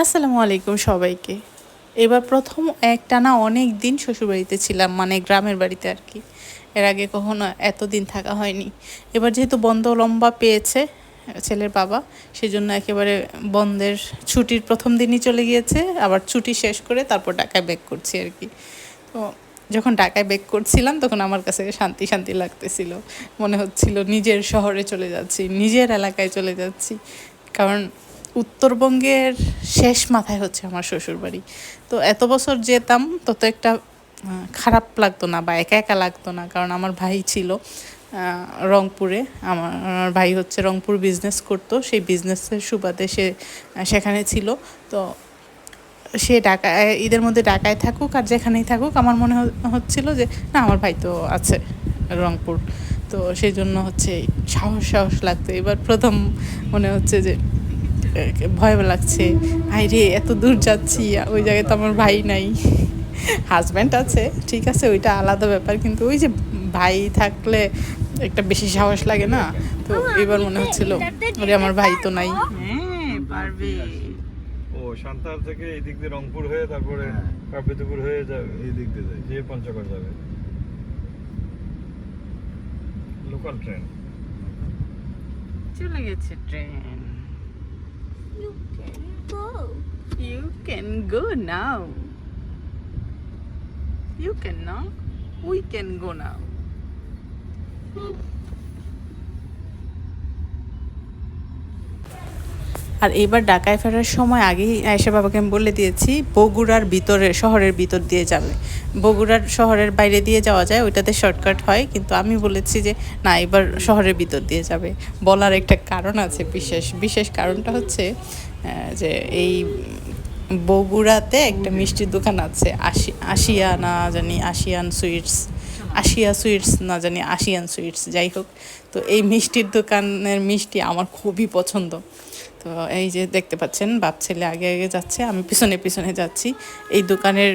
আসসালামু আলাইকুম সবাইকে। এবার প্রথম একটানা অনেক দিন শ্বশুরবাড়িতে ছিলাম মানে গ্রামের বাড়িতে আর কি। এর আগে কখনো এতদিন থাকা হয়নি। এবার যেহেতু বন্ধ লম্বা পেয়েছে, ছেলের বাবা, সেজন্য একেবারে বন্ধের ছুটির প্রথম দিনই চলে গিয়েছে, আবার ছুটি শেষ করে তারপর ঢাকায় ব্যাক করছি আর কি। তো যখন ঢাকায় ব্যাক করছিলাম, তখন আমার কাছে শান্তি শান্তি লাগতেছিল। মনে হচ্ছিল নিজের শহরে চলে যাচ্ছি, নিজের এলাকায় চলে যাচ্ছি। কারণ উত্তরবঙ্গের শেষ মাথায় হচ্ছে আমার শ্বশুরবাড়ি। তো এত বছর যেতাম তত একটা খারাপ লাগতো না বা একা একা লাগতো না, কারণ আমার ভাই ছিল রংপুরে। আমার ভাই হচ্ছে রংপুর বিজনেস করতো, সেই বিজনেসের সুবাদে সে, সেখানে ছিল। তো সে ঢাকায় ঈদের মধ্যে ঢাকায় থাকুক আর যেখানেই থাকুক, আমার মনে হচ্ছিল যে, না, আমার ভাই তো আছে রংপুর। তো সেই জন্য হচ্ছে সাহস সাহস লাগতো। এবার প্রথম মনে হচ্ছে যে ভয় লাগছে। ভাই রে এত দূর যাচ্ছি ওই জায়গায় তো আমার ভাই নাই। হাজব্যান্ড আছে ঠিক আছে ওইটা আলাদা ব্যাপার কিন্তু ওই যে ভাই থাকলে একটা বেশি সাহস লাগে না? তো এবার মনে হচ্ছিল ওরে আমার ভাই তো নাই। হ্যাঁ পারবে। ও সান্তাহার থেকে এই দিক দিয়ে রংপুর হয়ে তারপরে কাব্যতুপুর হয়ে যাবে এই দিক দিয়ে যাই। দিয়ে পঞ্চগড় যাবে। লোকাল ট্রেন চলে গেছে train go. You can go now. You can now. We can go now. আর এবার ঢাকায় ফেরার সময় আগেই আয়েশা বাবাকে আমি বলে দিয়েছি, বগুড়ার ভিতরে শহরের ভিতর দিয়ে যাবে বগুড়ার শহরের বাইরে দিয়ে যাওয়া যায়, ওইটাতে শর্টকাট হয়, কিন্তু আমি বলেছি যে, না এবার শহরের ভিতর দিয়ে যাবে বলার একটা কারণ আছে বিশেষ বিশেষ কারণটা হচ্ছে যে এই বগুড়াতে একটা মিষ্টির দোকান আছে, আশি, আশিয়া না জানি, আশিয়ান সুইটস, আশিয়া সুইটস না জানি, আশিয়ান সুইটস, যাই হোক। তো এই মিষ্টির দোকানের মিষ্টি আমার খুবই পছন্দ। তো এই যে দেখতে পাচ্ছেন, বাপ ছেলে আগে আগে যাচ্ছে, আমি পিছনে পিছনে যাচ্ছি। এই দোকানের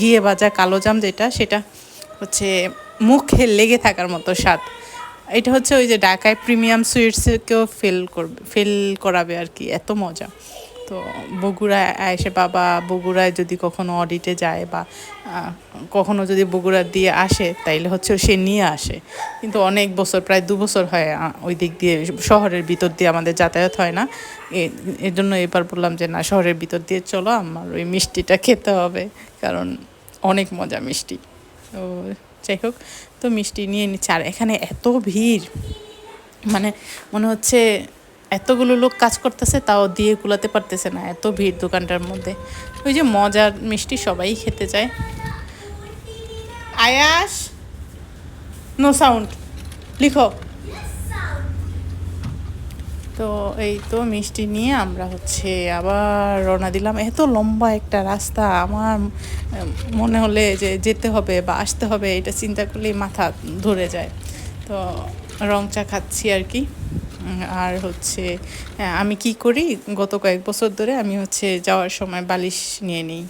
গিয়ে বাজা কালো জাম যেটা, সেটা হচ্ছে মুখে লেগে থাকার মতো স্বাদ। এটা হচ্ছে ওই যে ঢাকায় প্রিমিয়াম সুইটসকেও ফেল করবে ফেল করাবে আর কি, এত মজা। তো বগুড়ায় এসে বাবা, বগুড়ায় যদি কখনো অডিটে যায় বা কখনো যদি বগুড়া দিয়ে আসে, তাইলে হচ্ছে সে নিয়ে আসে। কিন্তু অনেক বছর, প্রায় দু বছর হয় ওই দিক দিয়ে শহরের ভিতর দিয়ে আমাদের যাতায়াত হয় না। এর জন্য এবার বললাম যে, না, শহরের ভিতর দিয়ে চলো, আমার ওই মিষ্টিটা খেতে হবে। কারণ অনেক মজা মিষ্টি। তো যাই হোক, তো মিষ্টি নিয়ে নিচ্ছে। আর এখানে এত ভিড় মানে মনে হচ্ছে এতগুলো লোক কাজ করতেছে, তাও দিয়ে কুলাতে পারতেছে না, এত ভিড় দোকানটার মধ্যে। ওই যে মজার মিষ্টি সবাই খেতে চায়। আয়াস নো সাউন্ড লিখো। তো এই তো মিষ্টি নিয়ে আমরা হচ্ছে আবার রওনা দিলাম। এত লম্বা একটা রাস্তা, আমার মনে হলে যে যেতে হবে বা আসতে হবে, এটা চিন্তা করলেই মাথা ধরে যায়। তো রং চা খাচ্ছি আর কি। আর হচ্ছে আমি কি করি? গত কয়েক বছর ধরে আমি হচ্ছে যাওয়ার সময় বালিশ নিয়ে নিই।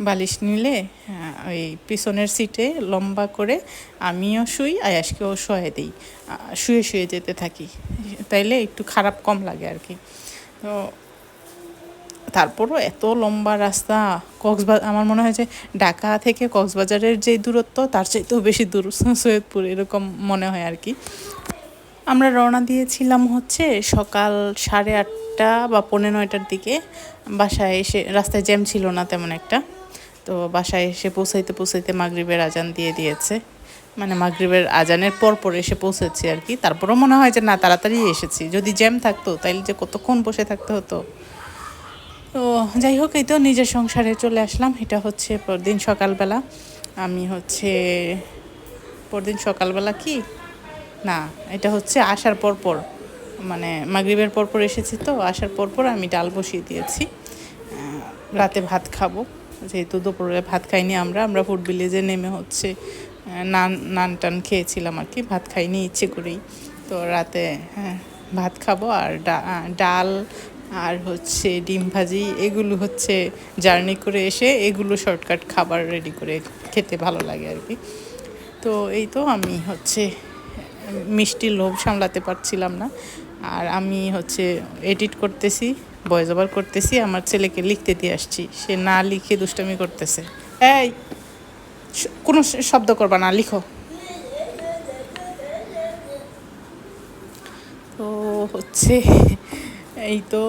বালিশ নিলে হ্যাঁ, ওই পিছনের সিটে লম্বা করে আমিও শুই আয়াসকেও শোয়ে দিই। শুয়ে শুয়ে যেতে থাকি। তাইলে একটু খারাপ কম লাগে আর কি তো তারপরও এত লম্বা রাস্তা কক্সবাজার আমার মনে হয় যে ঢাকা থেকে কক্সবাজারের যে দূরত্ব তার চাইতেও বেশি দূর সৈয়দপুর এরকম মনে হয় আর কি আমরা রওনা দিয়েছিলাম হচ্ছে সকাল সাড়ে আটটা বা পৌনে নয়টার দিকে। বাসায় এসে রাস্তায় জ্যাম ছিল না তেমন একটা। তো বাসায় এসে পৌঁছাইতে পৌঁছাইতে মাগরিবের আজান দিয়ে দিয়েছে। মানে মাগরিবের আজানের পর পর এসে পৌঁছেছি আর কি। তারপরও মনে হয় যে, না, তাড়াতাড়ি এসেছি। যদি জ্যাম থাকতো, তাইলে যে কতক্ষণ বসে থাকতে হতো। তো যাই হোক, এই তো নিজের সংসারে চলে আসলাম। এটা হচ্ছে পরদিন সকালবেলা। আমি হচ্ছে, পরদিন সকালবেলা কি? না, এটা হচ্ছে আসার পর পর মানে মাগরিবের পর পর এসেছি তো, আসার পর পর আমি ডাল বসিয়ে দিয়েছি। রাতে ভাত খাব। যেহেতু দুপুরে ভাত খাইনি আমরা আমরা ফুড ভিলেজে নেমে হচ্ছে নান নান টান খেয়েছিলাম আর কি, ভাত খাইনি, ইচ্ছে করেই। তো রাতে হ্যাঁ ভাত খাব আর ডাল আর হচ্ছে ডিম ভাজি, এগুলো হচ্ছে জার্নি করে এসে এগুলো শর্টকাট খাবার রেডি করে খেতে ভালো লাগে আর কি। তো এই তো আমি হচ্ছে মিষ্টির লোভ সামলাতে পারছিলাম না। আর আমি হচ্ছে এডিট করতেছি। ভয়েস ওভার করতেছি, আমার ছেলেকে লিখতে দিয়ে আসছি। সে না লিখে দুষ্টামি করতেছে। এই কোনো শব্দ করবা না, লিখো। তো হচ্ছে, এই তো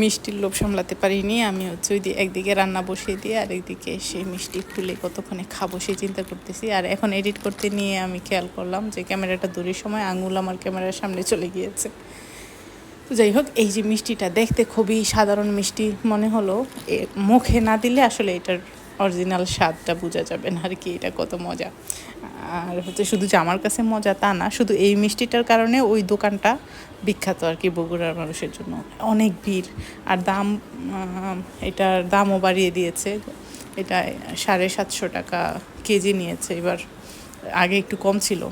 মিষ্টির লোভ সামলাতে পারিনি। আমি হচ্ছে ওই একদিকে রান্না বসিয়ে দিয়ে আর একদিকে সেই মিষ্টি খুলে কতক্ষণে খাব সেই চিন্তা করতেছি। আর এখন এডিট করতে নিয়ে আমি খেয়াল করলাম যে, ক্যামেরাটা দূরের সময়, আঙুল আমার ক্যামেরার সামনে চলে গিয়েছে। যাই হোক, এই যে মিষ্টিটা দেখতে খুবই সাধারণ মিষ্টি মনে হলো। মুখে না দিলে আসলে এটার অরিজিনাল স্বাদটা বোঝা যাবে না আর কি, এটা কত মজা। আর হচ্ছে শুধু যে আমার কাছে মজা তা না, শুধু এই মিষ্টিটার কারণে ওই দোকানটা বিখ্যাত আর কি বগুড়ার মানুষের জন্য। অনেক ভিড়, আর দাম এটার দামও বাড়িয়ে দিয়েছে। এটা সাড়ে সাতশো টাকা কেজি নিয়েছে, এবার আগে একটু কম ছিল।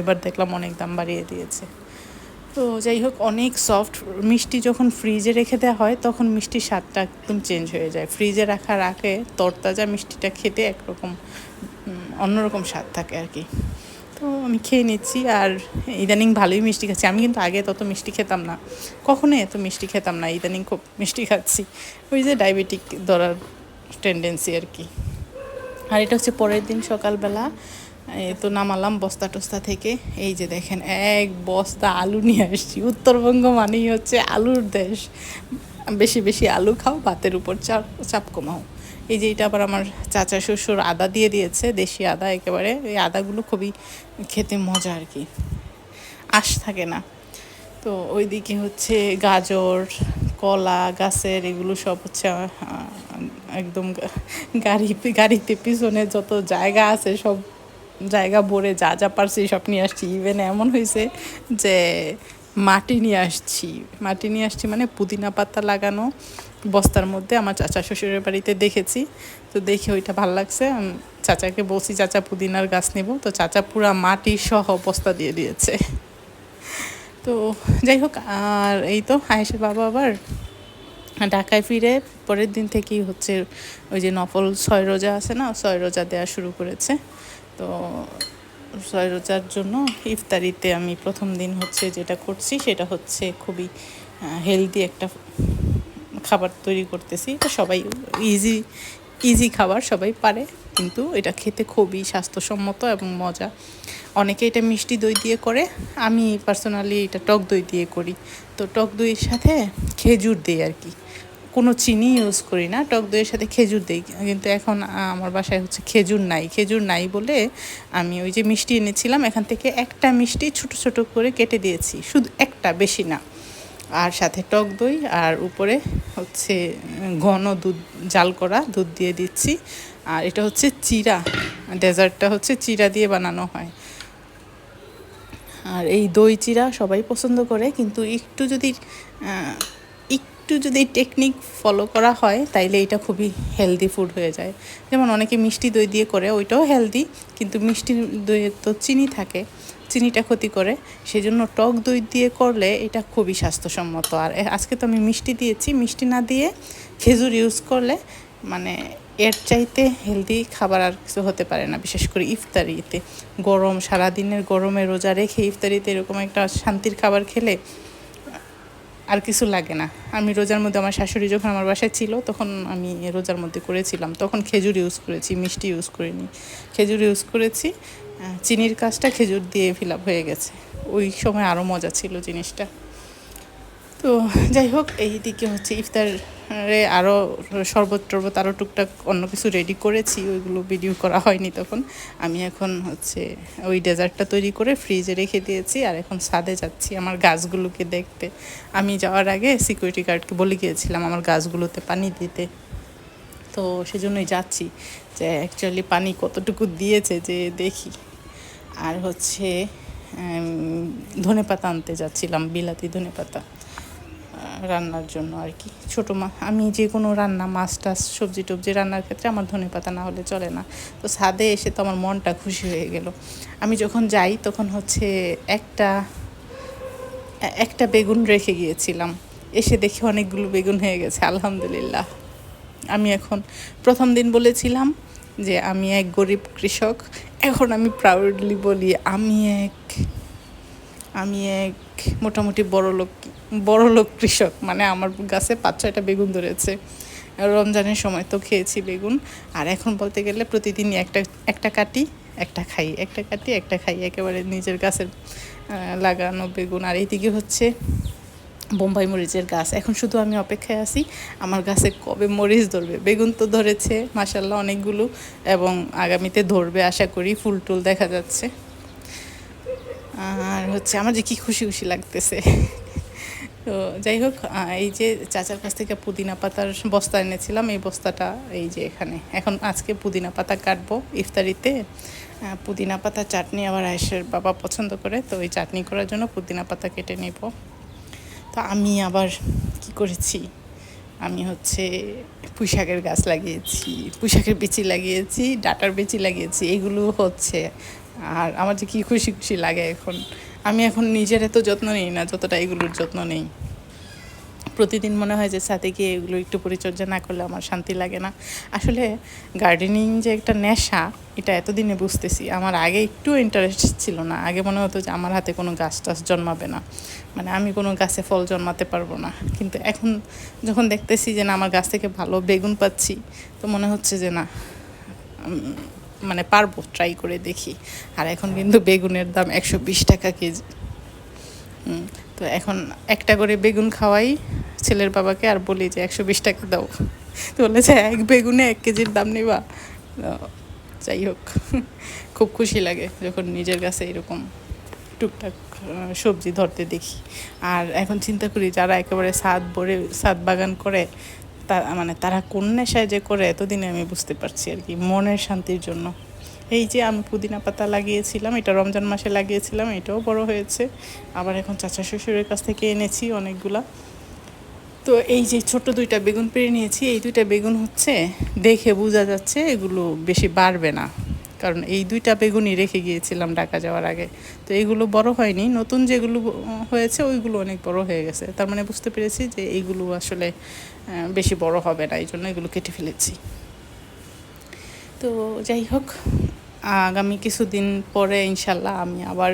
এবার দেখলাম অনেক দাম বাড়িয়ে দিয়েছে। তো যাই হোক, অনেক সফট মিষ্টি যখন ফ্রিজে রেখে দেওয়া হয়, তখন মিষ্টির স্বাদটা একদম চেঞ্জ হয়ে যায়। ফ্রিজে রাখার আগে তরতাজা মিষ্টিটা খেতে একরকম অন্যরকম স্বাদ থাকে আর কি। তো আমি খেয়ে নিচ্ছি আর ইদানিং ভালোই মিষ্টি খাচ্ছি। আমি কিন্তু আগে তত মিষ্টি খেতাম না। কখনোই এত মিষ্টি খেতাম না, ইদানিং খুব মিষ্টি খাচ্ছি। ওই যে ডায়াবেটিক ধরার টেন্ডেন্সি আর কি। আর এটা হচ্ছে পরের দিন সকালবেলা। তো নামালাম বস্তা টস্তা থেকে। এই যে দেখেন, এক বস্তা আলু নিয়ে আসছি। উত্তরবঙ্গ মানেই হচ্ছে আলুর দেশ। বেশি বেশি আলু খাও, ভাতের উপর চাপ চাপ কমাও। এই যে এটা আবার আমার চাচা শ্বশুর আদা দিয়ে দিয়েছে, দেশি আদা একেবারে। এই আদাগুলো খুবই খেতে মজা আর কি। আশ থাকে না। তো ওইদিকে হচ্ছে গাজর, কলা, গাছের এগুলো সব হচ্ছে একদম গাড়ি গাড়িতে পিছনে যত জায়গা আছে সব জায়গা ভরে যা যা পারছি সব নিয়ে আসছি। ইভেন এমন হয়েছে যে মাটি নিয়ে আসছি। মাটি নিয়ে আসছি মানে পুদিনা পাতা লাগানো বস্তার মধ্যে আমার চাচা শ্বশুরের বাড়িতে দেখেছি। তো দেখে ওইটা ভালো লাগছে। চাচাকে বলছি, চাচা, পুদিনার গাছ নেব। তো চাচা পুরা মাটি সহ বস্তা দিয়ে দিয়েছে। তো যাই হোক, আর এই তো আয়েশের বাবা আবার ঢাকায় ফিরে। পরের দিন থেকেই হচ্ছে ওই যে নফল ছয় রোজা আছে না ছয় রোজা দেওয়া শুরু করেছে। তো ছয় রোজার জন্য ইফতারিতে আমি প্রথম দিন হচ্ছে যেটা করছি, সেটা হচ্ছে খুবই হেলদি একটা খাবার তৈরি করতেছি। এটা সবাই ইজি ইজি খাবার সবাই পারে, কিন্তু এটা খেতে খুবই স্বাস্থ্যসম্মত এবং মজা। অনেকে এটা মিষ্টি দই দিয়ে করে, আমি পার্সোনালি এটা টক দই দিয়ে করি। তো টক দইয়ের সাথে খেজুর দিই আর কি। কোনো চিনি ইউজ করি না, টক দইয়ের সাথে খেজুর দিই, কিন্তু এখন আমার বাসায় হচ্ছে খেজুর নাই। খেজুর নাই বলে আমি ওই যে মিষ্টি এনেছিলাম, এখান থেকে একটা মিষ্টি ছোট ছোট করে কেটে দিয়েছি, শুধু একটা, বেশি না। আর সাথে টক দই, আর উপরে হচ্ছে ঘন দুধ, জাল করা দুধ দিয়ে দিচ্ছি। আর এটা হচ্ছে চিরা, ডেজার্টটা হচ্ছে চিরা দিয়ে বানানো হয়। আর এই দই চিরা সবাই পছন্দ করে, কিন্তু একটু যদি একটু যদি টেকনিক ফলো করা হয়, তাইলে এটা খুবই হেলদি ফুড হয়ে যায়। যেমন অনেকে মিষ্টি দই দিয়ে করে, ওইটাও হেলদি কিন্তু মিষ্টি দইয়ে তো চিনি থাকে, চিনিটা ক্ষতি করে। সেজন্য টক দই দিয়ে করলে এটা খুবই স্বাস্থ্যসম্মত। আর আজকে তো আমি মিষ্টি দিয়েছি, মিষ্টি না দিয়ে খেজুর ইউজ করলে মানে এর চাইতে হেলদি খাবার আর কিছু হতে পারে না, বিশেষ করে ইফতারিতে। গরম, সারাদিনের গরমে রোজা রেখে ইফতারিতে এরকম একটা শান্তির খাবার খেলে আর কিছু লাগে না। আমি রোজার মধ্যে আমার শাশুড়ি যখন আমার বাসায় ছিল, তখন আমি রোজার মধ্যে করেছিলাম। তখন খেজুর ইউজ করেছি, মিষ্টি ইউজ করিনি। খেজুর ইউজ করেছি চিনির কাজটা খেজুর দিয়ে ফিল আপ হয়ে গেছে। ওই সময় আরও মজা ছিল জিনিসটা। তো যাই হোক এই দিকে হচ্ছে ইফতারে আরও শরবত টরবত আরও টুকটাক অন্য কিছু রেডি করেছি, ওইগুলো ভিডিও করা হয়নি তখন। আমি এখন হচ্ছে ওই ডেজার্টটা তৈরি করে ফ্রিজে রেখে দিয়েছি আর এখন ছাদে যাচ্ছি আমার গাছগুলোকে দেখতে। আমি যাওয়ার আগে সিকিউরিটি গার্ডকে বলে গিয়েছিলাম আমার গাছগুলোতে পানি দিতে। তো সেজন্যই যাচ্ছি যে অ্যাকচুয়ালি পানি কতটুকু দিয়েছে যে দেখি। আর হচ্ছে ধনে পাতা আনতে যাচ্ছিলাম, বিলাতি ধনে পাতা রান্নার জন্য আর কি। ছোটো মা, আমি যে কোনো রান্না, মাছ টাছ, সবজি টবজি রান্নার ক্ষেত্রে আমার ধনে পাতা না হলে চলে না। তো ছাদে এসে তো আমার মনটা খুশি হয়ে গেল। আমি যখন যাই তখন হচ্ছে একটা একটা বেগুন রেখে গিয়েছিলাম। এসে দেখি অনেকগুলো বেগুন হয়ে গেছে, আলহামদুলিল্লাহ। আমি এখন প্রথম দিন বলেছিলাম যে আমি এক গরিব কৃষক। এখন আমি প্রাউডলি বলি, আমি এক আমি এক মোটামুটি বড় লোক বড় লোক কৃষক। মানে আমার গাছে পাঁচ ছয়টা বেগুন ধরেছে। রমজানের সময় তো খেয়েছি বেগুন। আর এখন বলতে গেলে প্রতিদিনই একটা একটা কাটি, একটা খাই, একটা কাটি, একটা খাই। একেবারে নিজের গাছের লাগানো বেগুন। আর এইদিকে হচ্ছে বোম্বাই মরিচের গাছ। এখন শুধু আমি অপেক্ষায় আছি, আমার গাছে কবে মরিচ ধরবে? বেগুন তো ধরেছে মাসাল্লাহ অনেকগুলো। এবং আগামীতে ধরবে, আশা করি। ফুল টুল দেখা যাচ্ছে। আর হচ্ছে আমার যে কি খুশি খুশি লাগতেছে। তো যাই হোক এই যে চাচার কাছ থেকে পুদিনা পাতার বস্তা এনেছিলাম, এই বস্তাটা এই যে এখানে। এখন আজকে পুদিনা পাতা কাটবো ইফতারিতে। পুদিনা পাতা চাটনি আবার আয়েশের বাবা পছন্দ করে, তো ওই চাটনি করার জন্য পুদিনা পাতা কেটে নেব। তো আমি আবার কি করেছি? আমি হচ্ছে পুঁইশাকের গাছ লাগিয়েছি, পুঁইশাকের বিচি লাগিয়েছি, ডাটার বিচি লাগিয়েছি, এগুলো হচ্ছে আর আমার যে কি খুশি খুশি লাগে এখন। আমি এখন নিজের এত যত্ন নিই না, যতটা এগুলোর যত্ন নেই। প্রতিদিন মনে হয় যে সাথে গিয়ে এগুলো একটু পরিচর্যা না করলে আমার শান্তি লাগে না। আসলে গার্ডেনিং যে একটা নেশা, এটা এতদিনে বুঝতেছি। আমার আগে একটু ইন্টারেস্ট ছিল না। আগে মনে হতো যে আমার হাতে কোনো গাছ টাছ জন্মাবে না। মানে আমি কোনো গাছে ফল জন্মাতে পারব না। কিন্তু এখন যখন দেখতেছি যে না, আমার গাছ থেকে ভালো বেগুন পাচ্ছি, তো মনে হচ্ছে যে না মানে পারব ট্রাই করে দেখি। আর এখন কিন্তু বেগুনের দাম একশো বিশ টাকা কেজি। তো এখন একটা করে বেগুন খাওয়াই ছেলের বাবাকে আর বলি যে একশো বিশ টাকা দাও। তো বলেছে এক বেগুনে এক কেজির দাম নেবা। যাই হোক, খুব খুশি লাগে যখন নিজের কাছে এরকম টুকটাক সবজি ধরতে দেখি। আর এখন চিন্তা করি যারা একেবারে সাদ ভরে সাদ বাগান করে তা মানে তারা কোন নেশায় যে করে এতদিনে আমি বুঝতে পারছি আর কি, মনের শান্তির জন্য। এই যে আমি পুদিনা পাতা লাগিয়েছিলাম, এটা রমজান মাসে লাগিয়েছিলাম, এটাও বড় হয়েছে। আবার এখন চাচা শ্বশুরের কাছ থেকে এনেছি অনেকগুলা। তো এই যে ছোট দুইটা বেগুন পেরে নিয়েছি, এই দুইটা বেগুন হচ্ছে, দেখে বোঝা যাচ্ছে এগুলো বেশি বাড়বে না। কারণ এই দুইটা বেগুনই রেখে গিয়েছিলাম ঢাকা যাওয়ার আগে। তো এইগুলো বড় হয়নি নতুন যেগুলো হয়েছে ওইগুলো অনেক বড় হয়ে গেছে। তার মানে বুঝতে পেরেছি যে এইগুলো আসলে বেশি বড় হবে না এই জন্য এগুলো কেটে ফেলেছি। তো যাই হোক আগামী কিছুদিন পরে ইনশাল্লাহ আমি আবার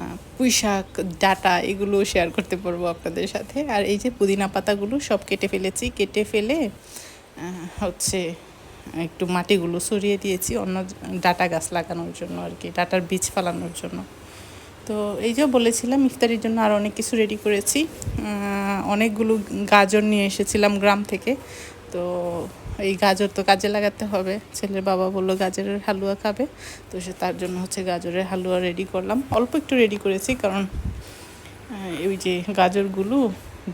আহ, পুঁইশাক ডাটা এগুলো শেয়ার করতে পারব আপনাদের সাথে। আর এই যে পুদিনা পাতাগুলো সব কেটে ফেলেছি কেটে ফেলে হচ্ছে একটু মাটিগুলো সরিয়ে দিয়েছি, অন্য ডাটা গাছ লাগানোর জন্য আর কি, ডাটার বীজ ফালানোর জন্য। তো এই যে বলেছিলাম, ইফতারির জন্য আর অনেক কিছু রেডি করেছি। অনেকগুলো গাজর নিয়ে এসেছিলাম গ্রাম থেকে। তো এই গাজর তো কাজে লাগাতে হবে। ছেলের বাবা বলল গাজরের হালুয়া খাবে, তো সে তার জন্য হচ্ছে গাজরের হালুয়া রেডি করলাম। অল্প একটু রেডি করেছি কারণ ওই যে গাজরগুলো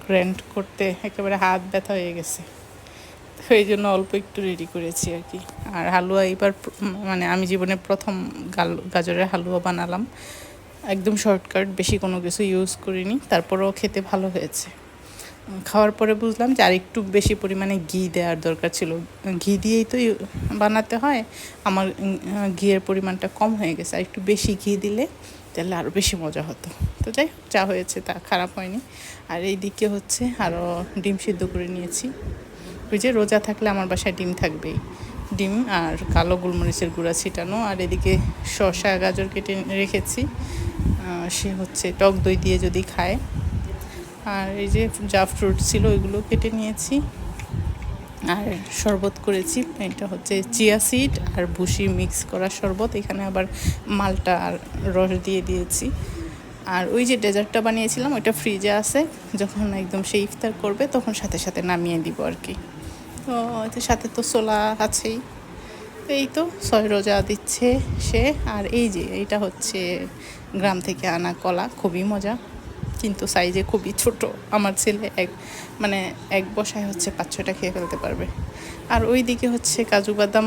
গ্র্যান্ড করতে একেবারে হাত ব্যথা হয়ে গেছে। এই জন্য অল্প একটু রেডি করেছি আর কি। আর হালুয়া এবার মানে আমি জীবনে প্রথম গাল- গাজরের হালুয়া বানালাম। একদম শর্টকাট বেশি কোনো কিছু ইউজ করিনি। তারপরেও খেতে ভালো হয়েছে। খাওয়ার পরে বুঝলাম যে আর একটু বেশি পরিমাণে ঘি দেওয়ার দরকার ছিল। ঘি দিয়েই তো বানাতে হয়। আমার ঘিয়ের পরিমাণটা কম হয়ে গেছে। আর একটু বেশি ঘি দিলে তাহলে আরও বেশি মজা হতো। তো যাই হোক, যা হয়েছে তা খারাপ হয়নি। আর এই দিকে হচ্ছে আরও ডিম সিদ্ধ করে নিয়েছি। ওই যে রোজা থাকলে আমার বাসায় ডিম থাকবেই। ডিম আর কালো গোলমরিচের গুঁড়া ছিটানো আর এদিকে শসা, গাজর কেটে রেখেছি। সে হচ্ছে টক দই দিয়ে যদি খায়। আর এই যে যা ফ্রুট ছিল ওইগুলো কেটে নিয়েছি। আর শরবত করেছি, এটা হচ্ছে চিয়া সিড আর ভুসি মিক্স করা শরবত। এখানে আবার মালটা আর রস দিয়ে দিয়েছি। আর ওই যে ডেজার্টটা বানিয়েছিলাম, ওইটা ফ্রিজে আছে। যখন একদম সে ইফতার করবে, তখন সাথে সাথে নামিয়ে দিব আর কি। তো সাথে তো সোলা আছেই। তো এই তো ছয় রোজা দিচ্ছে সে। আর এই যে এইটা হচ্ছে গ্রাম থেকে আনা কলা, খুবই মজা। কিন্তু সাইজে খুবই ছোট। আমার ছেলে এক মানে এক বসায় হচ্ছে পাঁচ ছটা খেয়ে ফেলতে পারবে। আর ওই দিকে হচ্ছে কাজু বাদাম,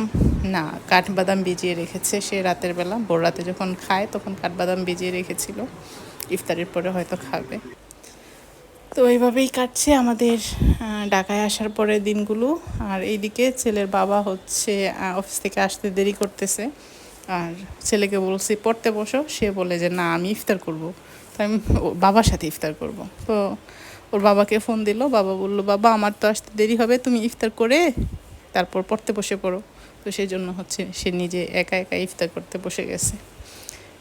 না কাঠবাদাম ভিজিয়ে রেখেছে সে রাতের বেলা। ভোর রাতে যখন খায় তখন কাঠবাদাম ভিজিয়ে রেখেছিল। ইফতারের পরে হয়তো খাবে। তো এইভাবেই কাটছে আমাদের ঢাকায় আসার পরে দিনগুলো। আর এইদিকে ছেলের বাবা হচ্ছে অফিস থেকে আসতে দেরি করতেছে। আর ছেলেকে বলছি, পড়তে বসো। সে বলে যে, না, আমি ইফতার করব। তো আমি বাবার সাথে ইফতার করব। তো ওর বাবাকে ফোন দিল, বাবা বলল, বাবা, আমার তো আসতে দেরি হবে, তুমি ইফতার করে তারপর পড়তে বসে পড়ো। তো সেই জন্য হচ্ছে সে নিজে একা একা ইফতার করতে বসে গেছে।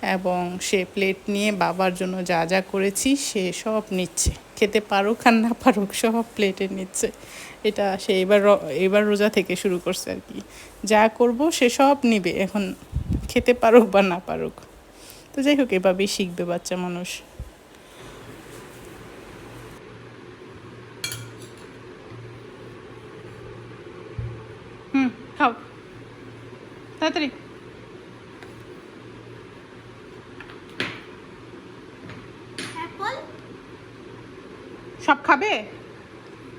এবং সে প্লেট নিয়ে বাবার জন্য যা যা করেছি সে সব নিচ্ছে। খেতে পারুক আর না পারুক সব প্লেটে নিচ্ছে। এটা সে এবার এবার রোজা থেকে শুরু করছে আর কি। যা করব সে সব নিবে, এখন খেতে পারুক বা না পারুক। তো যাই হোক, এভাবেই শিখবে বাচ্চা মানুষ। হুম, খাও। তাড়াতাড়ি। সব খাবে?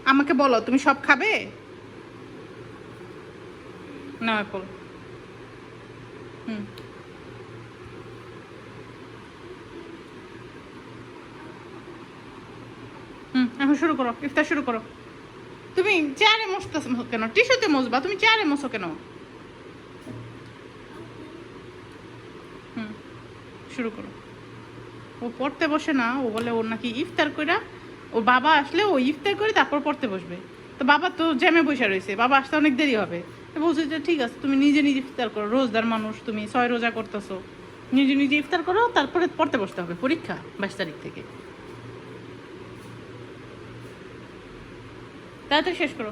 আমাকে বলো, তুমি সব খাবে? না অ্যাপল হুম। হুম, এখন শুরু করো, ইফতার শুরু করো। তুমি চেয়ারে মসতেছ কেন? টিস্যুতে মসবা, তুমি চেয়ারে মসো কেন? হুম, শুরু করো। ও পড়তে বসে না, ও বলে ওর নাকি ইফতার কইরা ও বাবা আসলে ও ইফতার করে তারপর পড়তে বসবে। তো বাবা তো জ্যামে বসে রয়েছে, বাবা আসতে অনেক দেরি হবে। তো বলছে যে, ঠিক আছে, তুমি নিজে নিজে ইফতার করো, রোজদার মানুষ, তুমি ছয় রোজা করতেছো। নিজে নিজে ইফতার করো, তারপরে পড়তে বসতে হবে পরীক্ষা বাইশ তারিখ থেকে। তাড়াতাড়ি শেষ করো।